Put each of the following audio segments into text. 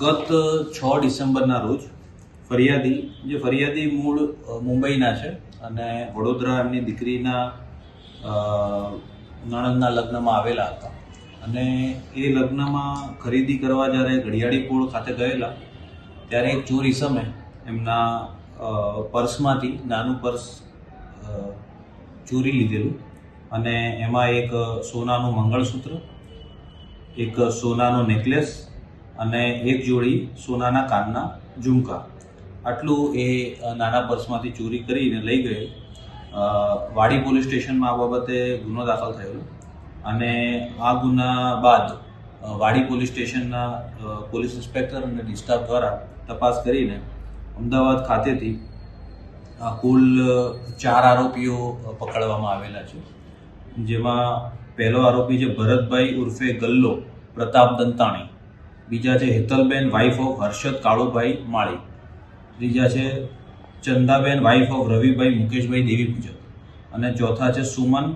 ગત છ ડિસેમ્બરના રોજ ફરિયાદી, જે ફરિયાદી મૂળ મુંબઈના છે અને વડોદરા એમની દીકરીના નણંદના લગ્નમાં આવેલા હતા. અને એ લગ્નમાં ખરીદી કરવા જ્યારે ઘડિયાળી પોળ ખાતે ગયેલા, ત્યારે એક ચોરી ઇસમે એમના પર્સમાંથી, નાનું પર્સ ચોરી લીધેલું અને એમાં એક સોનાનું મંગળસૂત્ર, એક સોનાનો નેકલેસ અને એક જોડી સોનાના કાનના ઝુમકા. આટલું એ નાના પર્સમાંથી ચોરી કરીને લઈ ગયો વાડી પોલીસ સ્ટેશનમાં આ બાબતે ગુનો દાખલ થયેલો. અને આ ગુના બાદ વાડી પોલીસ સ્ટેશનના પોલીસ ઇન્સ્પેક્ટર અને ડિસ્ટાફ દ્વારા તપાસ કરીને અમદાવાદ ખાતેથી કુલ ચાર આરોપીઓ પકડવામાં આવેલા છે. જેમાં પહેલો આરોપી છે ભરતભાઈ ઉર્ફે ગલ્લો પ્રતાપ દંતાણી. બીજા છે હેતલબેન વાઇફ ઓફ હર્ષદ કાળુભાઈ માળી. ત્રીજા છે ચંદાબેન વાઇફ ઓફ રવિભાઈ મુકેશભાઈ દેવી પૂજક. અને ચોથા છે સુમન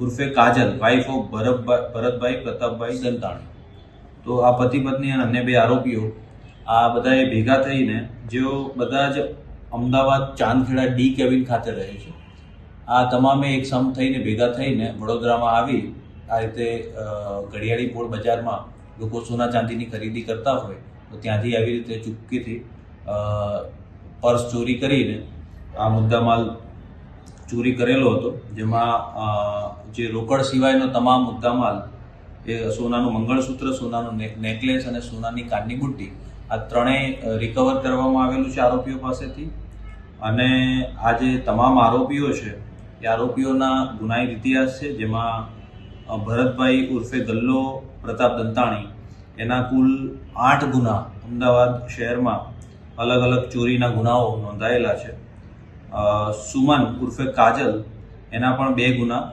ઉર્ફે કાજલ વાઇફ ઓફ ભરતભાઈ ભરતભાઈ પ્રતાપભાઈ દંતાણી. તો આ પતિ પત્ની અને અન્ય બે આરોપીઓ આ બધાએ ભેગા થઈને જેઓ બધા જ અમદાવાદ ચાંદખેડા ડી કેબિન ખાતે રહે છે. આ તમામે એક સમ થઈને ભેગા થઈને વડોદરામાં આવી આ રીતે ઘડિયાળી પોળ બજારમાં લોકો સોના ચાંદીની ખરીદી કરતા હોય, તો ત્યાંથી આવી રીતે ચૂપકીથી પર્સ ચોરી કરીને આ મુદ્દામાલ ચોરી કરેલો હતો, જેમાં જે રોકડ સિવાયનો તમામ મુદ્દામાલ, એ સોનાનું મંગળસૂત્ર, સોનાનું નેકલેસ અને સોનાની કાનની બુટ્ટી, આ ત્રણેય રિકવર કરવામાં આવેલું છે આરોપીઓ પાસેથી. અને આ જે તમામ આરોપીઓ છે, એ આરોપીઓના ગુનાહિત ઇતિહાસ છે, જેમાં ભરતભાઈ ઉર્ફે ગલ્લો પ્રતાપ દંતાણી, એના કુલ આઠ ગુના અમદાવાદ શહેરમાં અલગ અલગ ચોરીના ગુનાઓ નોંધાયેલા છે. સુમન ઉર્ફે કાજલ, એના પણ બે ગુના.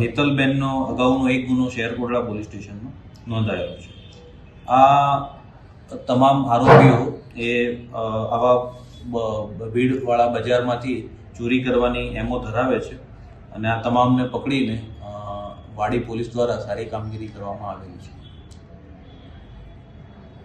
હેતલબેનનો અગાઉનો એક ગુનો શહેરકોટડા પોલીસ સ્ટેશનમાં નોંધાયેલો છે. આ તમામ આરોપીઓ એ આવા ભીડવાળા બજારમાંથી ચોરી કરવાની એમો ધરાવે છે અને આ તમામને પકડીને વાડી પોલીસ દ્વારા સારી કામગીરી કરવામાં આવેલી છે.